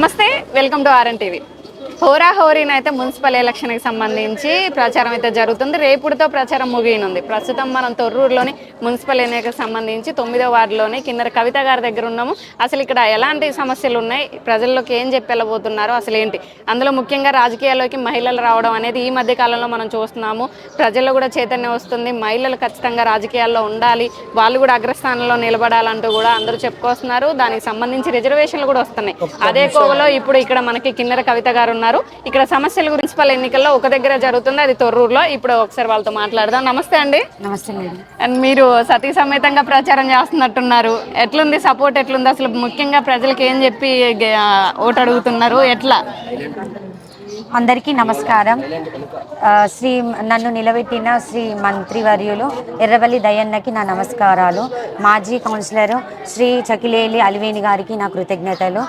నమస్తే welcome to RN TV. హోరా హోరీన్ అయితే మున్సిపల్ ఎలక్షన్కి సంబంధించి ప్రచారం అయితే జరుగుతుంది. రేపుడితో ప్రచారం ముగియనుంది. ప్రస్తుతం మనం తొర్రూరులోని మున్సిపల్ ఎన్నికకు సంబంధించి తొమ్మిదో వార్డులోని కింద కవిత గారి దగ్గర ఉన్నాము. అసలు ఇక్కడ ఎలాంటి సమస్యలు ఉన్నాయి? ప్రజల్లోకి ఏం చెప్పి వెళ్ళబోతున్నారు అసలు ఏంటి? అందులో ముఖ్యంగా రాజకీయాల్లోకి మహిళలు రావడం అనేది ఈ మధ్య కాలంలో మనం చూస్తున్నాము. ప్రజల్లో కూడా చైతన్యం వస్తుంది. మహిళలు ఖచ్చితంగా రాజకీయాల్లో ఉండాలి. వాళ్ళు కూడా అగ్రస్థానంలో నిలబడాలంటూ కూడా అందరూ చెప్పుకొస్తున్నారు. దానికి సంబంధించి రిజర్వేషన్లు కూడా వస్తున్నాయి. అదే కోవలో ఇప్పుడు ఇక్కడ మనకి కిన్నెర కవిత గారు ఉన్నారు. ఇక్కడ సమస్యల గురించి మున్సిపల్ ఎన్నికల్లో ఒక దగ్గర జరుగుతుంది. అది తొర్రూరులో. ఇప్పుడు ఒకసారి వాళ్ళతో మాట్లాడదాం. నమస్తే అండి. నమస్తే మేడం. అండ్ మీరు సతీ సమేతంగా ప్రచారం చేస్తున్నట్టున్నారు. ఎట్లుంది? సపోర్ట్ ఎట్లుంది? అసలు ముఖ్యంగా ప్రజలకు ఏం చెప్పి ఓటు అడుగుతున్నారు? ఎట్లా? అందరికీ నమస్కారం. శ్రీ నన్ను నిలబెట్టిన శ్రీ మంత్రివర్యులు ఎర్రవల్లి దయన్నకి నా నమస్కారాలు. మాజీ కౌన్సిలర్ శ్రీ చకిలేలి అలివేణి గారికి నా కృతజ్ఞతలు.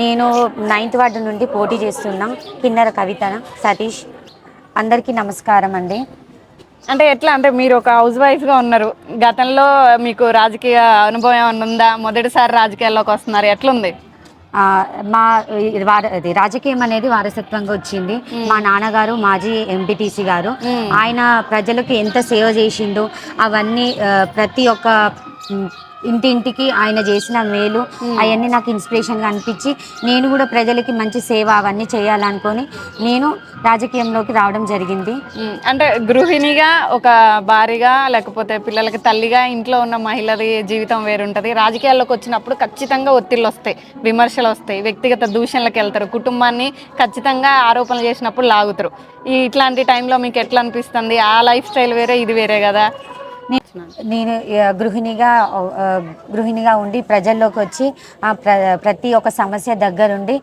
నేను నైన్త్ వార్డు నుండి పోటీ చేస్తున్నా. కిన్నెర కవిత సతీష్. అందరికీ నమస్కారం అండి. అంటే ఎట్లా? అంటే మీరు ఒక హౌస్ వైఫ్గా ఉన్నారు. గతంలో మీకు రాజకీయ అనుభవం ఏమైనా ఉందా? మొదటిసారి రాజకీయాల్లోకి వస్తున్నారు. ఎట్లుంది? మా ఇది రాజకీయం అనేది వారసత్వంగా వచ్చింది. మా నాన్నగారు మాజీ ఎంపీటీసీ గారు. ఆయన ప్రజలకు ఎంత సేవ చేసిండు అవన్నీ ప్రతి ఒక్క ఇంటింటికి ఆయన చేసిన మేలు అవన్నీ నాకు ఇన్స్పిరేషన్గా అనిపించి నేను కూడా ప్రజలకి మంచి సేవ అవన్నీ చేయాలనుకొని నేను రాజకీయంలోకి రావడం జరిగింది. ఉమ్, అంటే గృహిణిగా ఒక భార్యగా లేకపోతే పిల్లలకి తల్లిగా ఇంట్లో ఉన్న మహిళది జీవితం వేరుంటది. రాజకీయాల్లోకి వచ్చినప్పుడు ఖచ్చితంగా ఒత్తిళ్ళు వస్తాయి విమర్శలు వస్తాయి వ్యక్తిగత దూషణలకు వెళ్తారు కుటుంబాన్ని ఖచ్చితంగా ఆరోపణలు చేసినప్పుడు లాగుతారు. ఈ ఇట్లాంటి టైంలో మీకు ఎట్లా అనిపిస్తుంది? ఆ లైఫ్ స్టైల్ వేరే ఇది వేరే కదా? నేను గృహిణిగా గృహిణిగా ఉండి ప్రజల్లోకి వచ్చి ఆ, ప్ర ప్రతి ఒక్క సమస్య దగ్గరుండి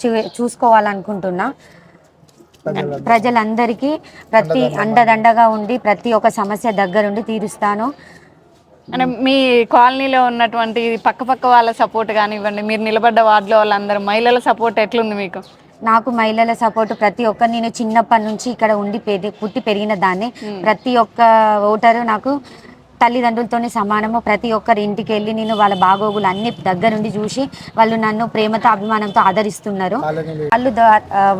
చూ చూసుకోవాలనుకుంటున్నా. ప్రజలందరికీ ప్రతి అండదండగా ఉండి ప్రతి ఒక్క సమస్య దగ్గరుండి తీరుస్తాను. అంటే మీ కాలనీలో ఉన్నటువంటి పక్క పక్క వాళ్ళ సపోర్ట్ కానివ్వండి మీరు నిలబడ్డ వార్డులో వాళ్ళందరూ మహిళల సపోర్ట్ ఎట్లుంది మీకు? నాకు మహిళల సపోర్ట్ ప్రతి ఒక్క నేను చిన్నప్పటి నుంచి ఇక్కడ ఉండి పెరి పుట్టి పెరిగిన దాన్ని ప్రతి ఒక్క ఓటరు నాకు తల్లిదండ్రులతోనే సమానము. ప్రతి ఒక్కరి ఇంటికి వెళ్ళి నేను వాళ్ళ బాగోగులు అన్ని దగ్గరుండి చూసి వాళ్ళు నన్ను ప్రేమతో అభిమానంతో ఆదరిస్తున్నారు. వాళ్ళు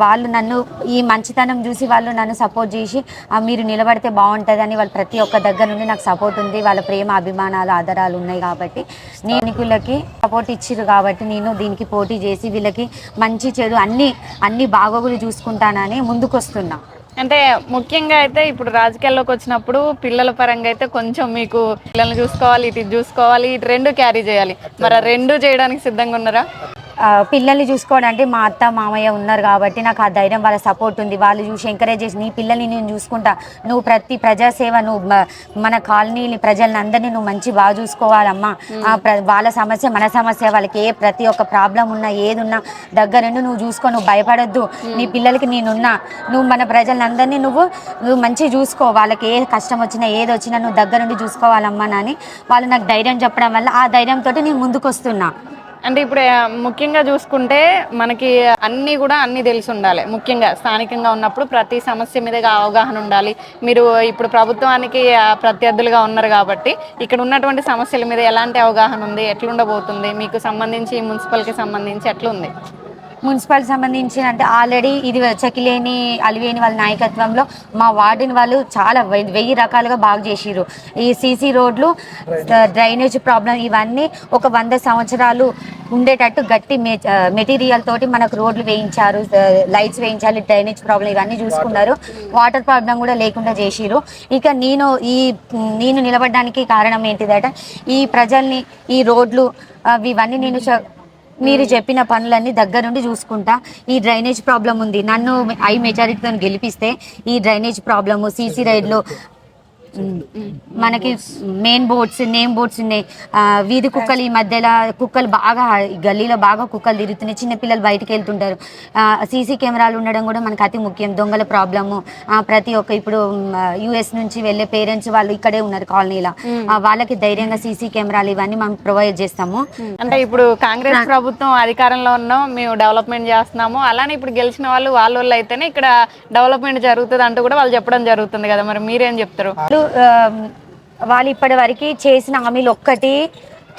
వాళ్ళు నన్ను ఈ మంచితనం చూసి వాళ్ళు నన్ను సపోర్ట్ చేసి "ఆ, మీరు నిలబడితే బాగుంటుందని వాళ్ళు ప్రతి ఒక్క దగ్గర నుండి నాకు సపోర్ట్ ఉంది. వాళ్ళ ప్రేమ అభిమానాలు ఆదరాలు ఉన్నాయి కాబట్టి. నేను ఎన్నికలకి సపోర్ట్ ఇచ్చిర్రు కాబట్టి నేను దీనికి పోటీ చేసి వీళ్ళకి మంచి చెడు అన్ని అన్ని బాగోగులు చూసుకుంటానని ముందుకొస్తున్నా. అంటే ముఖ్యంగా అయితే ఇప్పుడు రాజకీయాల్లోకి వచ్చినప్పుడు పిల్లల పరంగా అయితే కొంచెం మీకు పిల్లల్ని చూసుకోవాలి ఇటు చూసుకోవాలి ఇటు రెండు క్యారీ చేయాలి. మరి రెండు చేయడానికి సిద్ధంగా ఉన్నారా? పిల్లల్ని చూసుకోవడానికి మా అత్త మామయ్య ఉన్నారు కాబట్టి నాకు ఆ ధైర్యం వాళ్ళ సపోర్ట్ ఉంది. వాళ్ళు చూసి ఎంకరేజ్ చేసి నీ పిల్లల్ని నేను చూసుకుంటా. నువ్వు ప్రతి ప్రజాసేవ నువ్వు మన కాలనీని ప్రజల్ని అందరినీ నువ్వు మంచి బాగా చూసుకోవాలమ్మా. వాళ్ళ సమస్య మన సమస్య వాళ్ళకి ఏ ప్రతి ఒక్క ప్రాబ్లం ఉన్నా ఏది ఉన్నా దగ్గరుండి నువ్వు చూసుకో నువ్వు భయపడొద్దు. నీ పిల్లలకి నేనున్నా. నువ్వు మన ప్రజలందరినీ నువ్వు నువ్వు మంచిగా చూసుకో. వాళ్ళకి ఏ కష్టం వచ్చినా ఏది వచ్చినా నువ్వు దగ్గరుండి చూసుకోవాలమ్మా అని వాళ్ళు నాకు ధైర్యం చెప్పడం వల్ల ఆ ధైర్యంతో నేను ముందుకు వస్తున్నా అంటే ఇప్పుడు ముఖ్యంగా చూసుకుంటే మనకి అన్నీ కూడా అన్నీ తెలిసి ఉండాలి. ముఖ్యంగా స్థానికంగా ఉన్నప్పుడు ప్రతి సమస్య మీద అవగాహన ఉండాలి. మీరు ఇప్పుడు ప్రభుత్వానికి ప్రత్యర్థులుగా ఉన్నారు కాబట్టి ఇక్కడ ఉన్నటువంటి సమస్యల మీద ఎలాంటి అవగాహన ఉంది? ఎట్లుండబోతుంది? మీకు సంబంధించి మున్సిపల్కి సంబంధించి ఎట్లుంది? మున్సిపల్ సంబంధించిన అంటే ఆల్రెడీ ఇది చకిలేని అలివేని వాళ్ళ నాయకత్వంలో మా వార్డుని వాళ్ళు చాలా వెయ్యి రకాలుగా బాగు చేసిర్రు. ఈ సీసీ రోడ్లు డ్రైనేజ్ ప్రాబ్లం ఇవన్నీ ఒక వంద సంవత్సరాలు ఉండేటట్టు గట్టి మెటీరియల్ తోటి మనకు రోడ్లు వేయించారు లైట్స్ వేయించాలి డ్రైనేజ్ ప్రాబ్లం ఇవన్నీ చూసుకున్నారు. వాటర్ ప్రాబ్లం కూడా లేకుండా చేసిర్రు. ఇక నేను ఈ నేను నిలబడడానికి కారణం ఏంటిదంటే ఈ ప్రజల్ని ఈ రోడ్లు ఇవన్నీ నేను మీరు చెప్పిన పనులన్నీ దగ్గరుండి చూసుకుంటా. ఈ డ్రైనేజ్ ప్రాబ్లం ఉంది. నన్ను ఐ మెజారిటీతో గెలిపిస్తే ఈ డ్రైనేజ్ ప్రాబ్లము సీసీ రైడ్లు మనకి మెయిన్ బోర్డ్స్ నేమ్ బోర్డ్స్ ఉన్నాయి. ఆ, వీధి కుక్కలు ఈ మధ్యలో కుక్కలు బాగా గల్లీలో బాగా కుక్కలు తిరుగుతున్నాయి. చిన్న పిల్లలు బయటికి వెళ్తుంటారు. సీసీ కెమెరాలు ఉండడం కూడా మనకు అతి ముఖ్యం. దొంగల ప్రాబ్లము. ప్రతి ఒక్క ఇప్పుడు యుఎస్ నుంచి వెళ్ళే పేరెంట్స్ వాళ్ళు ఇక్కడే ఉన్నారు కాలనీలో. వాళ్ళకి ధైర్యంగా సీసీ కెమెరాలు ఇవన్నీ మనం ప్రొవైడ్ చేస్తాము. అంటే ఇప్పుడు కాంగ్రెస్ ప్రభుత్వం అధికారంలో ఉన్నాం మేము డెవలప్మెంట్ చేస్తున్నాము. అలానే ఇప్పుడు గెలిచిన వాళ్ళు వాళ్ళ వాళ్ళు అయితేనే ఇక్కడ డెవలప్మెంట్ జరుగుతుంది అంటూ కూడా వాళ్ళు చెప్పడం జరుగుతుంది కదా. మరి మీరేం చెప్తారు? వాళ్ళు, వాళ్ళు ఇప్పటి వరకు చేసిన హామీలు ఒక్కటి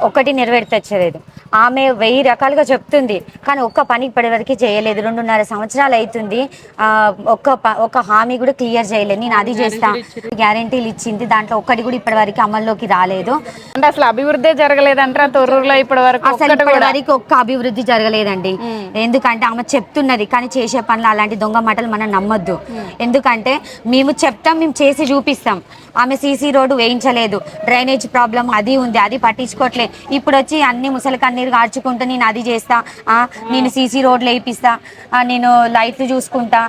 ఒకటి నెరవేర్చలేదు. ఆమె వెయ్యి రకాలుగా చెప్తుంది కానీ ఒక్క పని ఇప్పటివరకు చేయలేదు. రెండున్నర సంవత్సరాలు అవుతుంది. ఆ, ఒక్క ఒక్క హామీ కూడా క్లియర్ చేయలేదు. నేను అది చేస్తా. గ్యారంటీలు ఇచ్చింది. దాంట్లో ఒక్కటి కూడా ఇప్పటివరకు అమల్లోకి రాలేదు. అంటే అసలు అభివృద్ధి జరగలేదంటారా తొర్రూరులో ఇప్పటి వరకు? అసలు ఇప్పటి వరకు ఒక్క అభివృద్ధి జరగలేదండి. ఎందుకంటే ఆమె చెప్తున్నది కానీ చేసే పనులు అలాంటి దొంగ మాటలు మనం నమ్మొద్దు. ఎందుకంటే మేము చెప్తాం మేము చేసి చూపిస్తాం. ఆమె సీసీ రోడ్డు వేయించలేదు. డ్రైనేజ్ ప్రాబ్లం అది ఉంది అది పట్టించుకోవట్లేదు ఇప్పుడు వచ్చి అన్ని ముసలి కన్నీరు కార్చుకుంటూ నేను అది చేస్తా నేను సీసీ రోడ్లు వేయిస్తా నేను లైట్లు చూసుకుంటా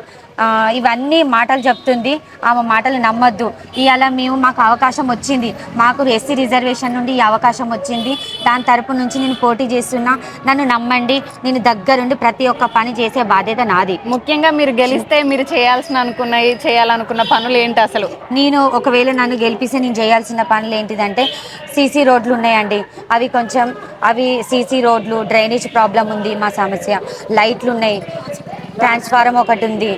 ఇవన్నీ మాటలు చెప్తుంది. ఆమె మాటలు నమ్మొద్దు. ఇవాళ మేము మాకు అవకాశం వచ్చింది. మాకు ఎస్సీ రిజర్వేషన్ నుండి ఈ అవకాశం వచ్చింది. దాని తరపు నుంచి నేను పోటీ చేస్తున్నా. నన్ను నమ్మండి. నేను దగ్గరుండి ప్రతి ఒక్క పని చేసే బాధ్యత నాది. ముఖ్యంగా మీరు గెలిస్తే మీరు చేయాల్సిన అనుకున్నవి చేయాలనుకున్న పనులు ఏంటి అసలు? నేను ఒకవేళ నన్ను గెలిపిస్తే నేను చేయాల్సిన పనులు ఏంటిదంటే సీసీ రోడ్లు ఉన్నాయండి. అవి కొంచెం అవి సీసీ రోడ్లు డ్రైనేజ్ ప్రాబ్లం ఉంది మా సమస్య. లైట్లు ఉన్నాయి. ట్రాన్స్ఫారం ఒకటి ఉంది.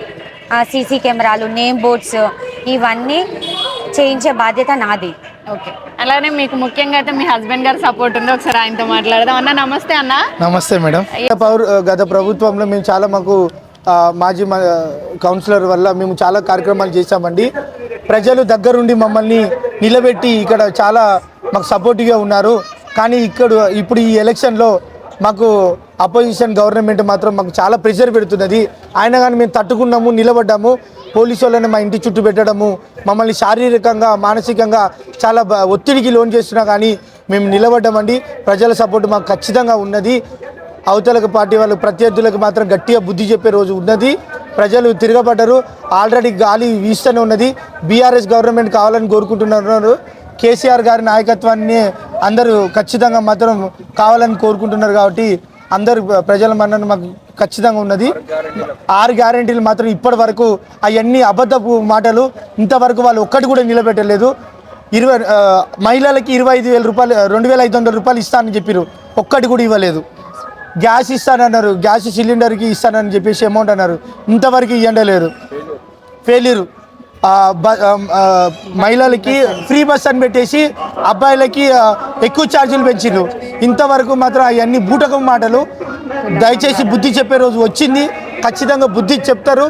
సీసీ కెమెరాలు నేమ్ బోర్డ్స్ ఇవన్నీ చేయించే బాధ్యత నాది. ఓకే. అలానే మీకు ముఖ్యంగా అయితే మీ హస్బెండ్ గారు సపోర్ట్ ఉంది. ఒకసారి ఆయనతో మాట్లాడదాం. అన్న నమస్తే అన్న. నమస్తే మేడం. గత పౌర గత ప్రభుత్వంలో మేము చాలా మాకు మాజీ మ- కౌన్సిలర్ వల్ల మేము చాలా కార్యక్రమాలు చేశామండి. ప్రజలు దగ్గరుండి మమ్మల్ని నిలబెట్టి ఇక్కడ చాలా మాకు సపోర్టివ్గా ఉన్నారు. కానీ ఇక్కడ ఇప్పుడు ఈ ఎలక్షన్లో మాకు అపోజిషన్ గవర్నమెంట్ మాత్రం మాకు చాలా ప్రెషర్ పెడుతున్నది. అయినా కానీ మేము తట్టుకున్నాము నిలబడ్డాము. పోలీసు వాళ్ళని మా ఇంటి చుట్టూ పెట్టడము మమ్మల్ని శారీరకంగా మానసికంగా చాలా ఒత్తిడికి లోన్ చేస్తున్నా కానీ మేము నిలబడ్డామండి. ప్రజల సపోర్ట్ మాకు ఖచ్చితంగా ఉన్నది. అవతలకు పార్టీ వాళ్ళు ప్రత్యర్థులకు మాత్రం గట్టిగా బుద్ధి చెప్పే రోజు ఉన్నది. ప్రజలు తిరగబడ్డరు. ఆల్రెడీ గాలి వీస్తూనే ఉన్నది. బీఆర్ఎస్ గవర్నమెంట్ కావాలని కోరుకుంటున్నారు. కేసీఆర్ గారి నాయకత్వాన్ని అందరూ ఖచ్చితంగా మాత్రం కావాలని కోరుకుంటున్నారు కాబట్టి అందరు ప్రజల మన్నన మాకు ఖచ్చితంగా ఉన్నది. ఆరు గ్యారెంటీలు మాత్రం ఇప్పటి వరకు అవన్నీ అబద్ధపు మాటలు. ఇంతవరకు వాళ్ళు ఒక్కటి కూడా నిలబెట్టలేదు. ఇరవై మహిళలకి ఇరవై ఐదు వేల రూపాయలు రెండు వేల ఐదు వందల రూపాయలు ఇస్తానని చెప్పారు ఒక్కటి కూడా ఇవ్వలేదు. గ్యాస్ ఇస్తానన్నారు. గ్యాస్ సిలిండర్కి ఇస్తానని చెప్పేసి అమౌంట్ అన్నారు. ఇంతవరకు ఇవ్వండలేరు ఫెయిల్యూరు మహిళలకి ఫ్రీ బస్ అని పెట్టేసి అబ్బాయిలకి ఎక్కువ ఛార్జీలు పెంచిండ్రు. ఇంతవరకు మాత్రం అవన్నీ బూటకం మాటలు. దయచేసి బుద్ధి చెప్పే రోజు వచ్చింది. ఖచ్చితంగా బుద్ధి చెప్తారు.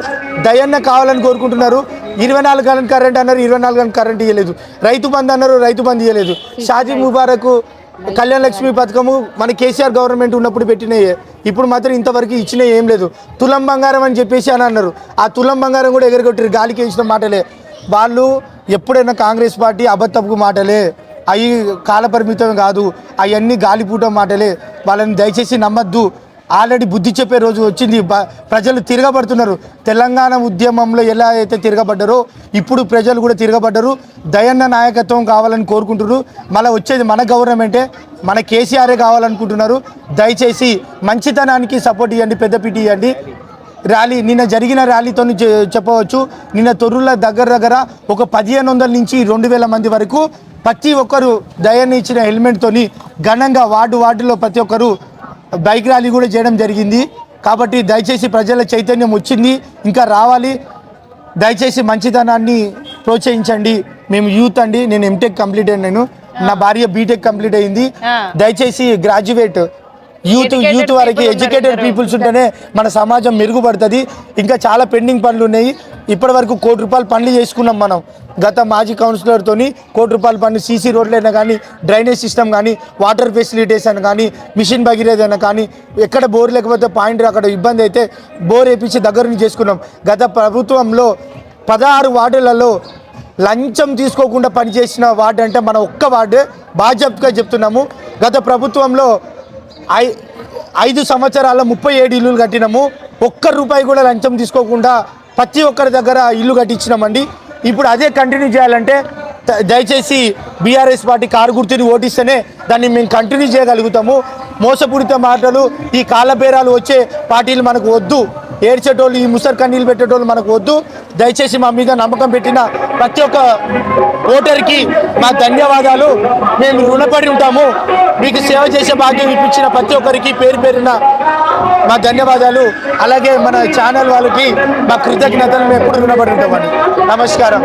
దయన్న కావాలని కోరుకుంటున్నారు. ఇరవై నాలుగు గంటల కరెంట్ అన్నారు ఇరవై నాలుగు గంటల కరెంట్ ఇవ్వలేదు రైతు బంధు అన్నారు రైతు బంధు ఇవ్వలేదు షాజీ ముబారక్ కళ్యాణ లక్ష్మి పథకము మన కేసీఆర్ గవర్నమెంట్ ఉన్నప్పుడు పెట్టినయే. ఇప్పుడు మాత్రం ఇంతవరకు ఇచ్చిన ఏం లేదు. తులం బంగారం అని చెప్పేసి అని అన్నారు. ఆ తులం బంగారం కూడా ఎగరగొట్టారు గాలికి వేసిన మాటలే. వాళ్ళు ఎప్పుడైనా కాంగ్రెస్ పార్టీ అబద్ధపు మాటలే. అవి కాలపరిమితం కాదు. అవన్నీ గాలిపూట మాటలే. వాళ్ళని దయచేసి నమ్మద్దు. ఆల్రెడీ బుద్ధి చెప్పే రోజు వచ్చింది. ప్రజలు తిరగబడుతున్నారు. తెలంగాణ ఉద్యమంలో ఎలా అయితే తిరగబడ్డారో ఇప్పుడు ప్రజలు కూడా తిరగబడ్డారు. దయన్న నాయకత్వం కావాలని కోరుకుంటున్నారు. మళ్ళీ వచ్చేది మన గవర్నమెంటే మన కేసీఆరే కావాలనుకుంటున్నారు. దయచేసి మంచితనానికి సపోర్ట్ ఇవ్వండి పెద్దపీట ఇవ్వండి ర్యాలీ నిన్న జరిగిన ర్యాలీతో చెప్పవచ్చు. నిన్న తొర్రుల దగ్గర దగ్గర ఒక పదిహేను వందల నుంచి రెండు వేల మంది వరకు ప్రతి ఒక్కరు దయాన్ని ఇచ్చిన హెల్మెట్తోని ఘనంగా వార్డు వార్డులో ప్రతి ఒక్కరు బైక్ ర్యాలీ కూడా చేయడం జరిగింది. కాబట్టి దయచేసి ప్రజల చైతన్యం వచ్చింది. ఇంకా రావాలి. దయచేసి మంచితనాన్ని ప్రోత్సహించండి. మేము యూత్ అండి. నేను ఎంటెక్ కంప్లీట్ అయ్యాను నేను. నా భార్య బీటెక్ కంప్లీట్ అయింది. దయచేసి గ్రాడ్యుయేట్ యూత్ యూత్ వరకు ఎడ్యుకేటెడ్ పీపుల్స్ ఉంటేనే మన సమాజం మెరుగుపడుతుంది. ఇంకా చాలా పెండింగ్ పనులు ఉన్నాయి. ఇప్పటి వరకు కోటి రూపాయలు పనులు చేసుకున్నాం మనం. గత మాజీ కౌన్సిలర్తోని కోటి రూపాయల పనులు సీసీ రోడ్లైనా కానీ డ్రైనేజ్ సిస్టమ్ కానీ వాటర్ ఫెసిలిటీస్ అని కానీ మిషన్ భగీరథ అయినా కానీ ఎక్కడ బోర్ లేకపోతే పాయింట్ అక్కడ ఇబ్బంది అయితే బోర్ వేపించి దగ్గర నుంచి చేసుకున్నాం. గత ప్రభుత్వంలో పదహారు వార్డులలో లంచం తీసుకోకుండా పనిచేసిన వార్డు అంటే మన ఒక్క వార్డు బాధ్యతగా చెప్తున్నాము. గత ప్రభుత్వంలో ఐ ఐదు సంవత్సరాల ముప్పై ఏడు ఇల్లులు కట్టినాము. ఒక్క రూపాయి కూడా లంచం తీసుకోకుండా ప్రతి ఒక్కరి దగ్గర ఇల్లు కట్టించినామండి. ఇప్పుడు అదే కంటిన్యూ చేయాలంటే ద- దయచేసి బీఆర్ఎస్ పార్టీ కారు గుర్తుని ఓటిస్తేనే దాన్ని మేము కంటిన్యూ చేయగలుగుతాము. మోసపూరిత మాటలు ఈ కాలబేరాలు వచ్చే పార్టీలు మనకు వద్దు. ఏడ్చేటోళ్ళు ఈ ముసర్ కన్నీళ్ళు పెట్టేటోళ్ళు మనకు వద్దు. దయచేసి మా మీద నమ్మకం పెట్టిన ప్రతి ఒక్క ఓటర్కి మా ధన్యవాదాలు. మేము రుణపడి ఉంటాము. మీకు సేవ చేసే భాగ్యం ఇప్పించిన ప్రతి ఒక్కరికి పేరు పేరున మా ధన్యవాదాలు. అలాగే మన ఛానల్ వాళ్ళకి మా కృతజ్ఞతలు. మేము ఎప్పుడు రుణపడి ఉంటామండి. నమస్కారం.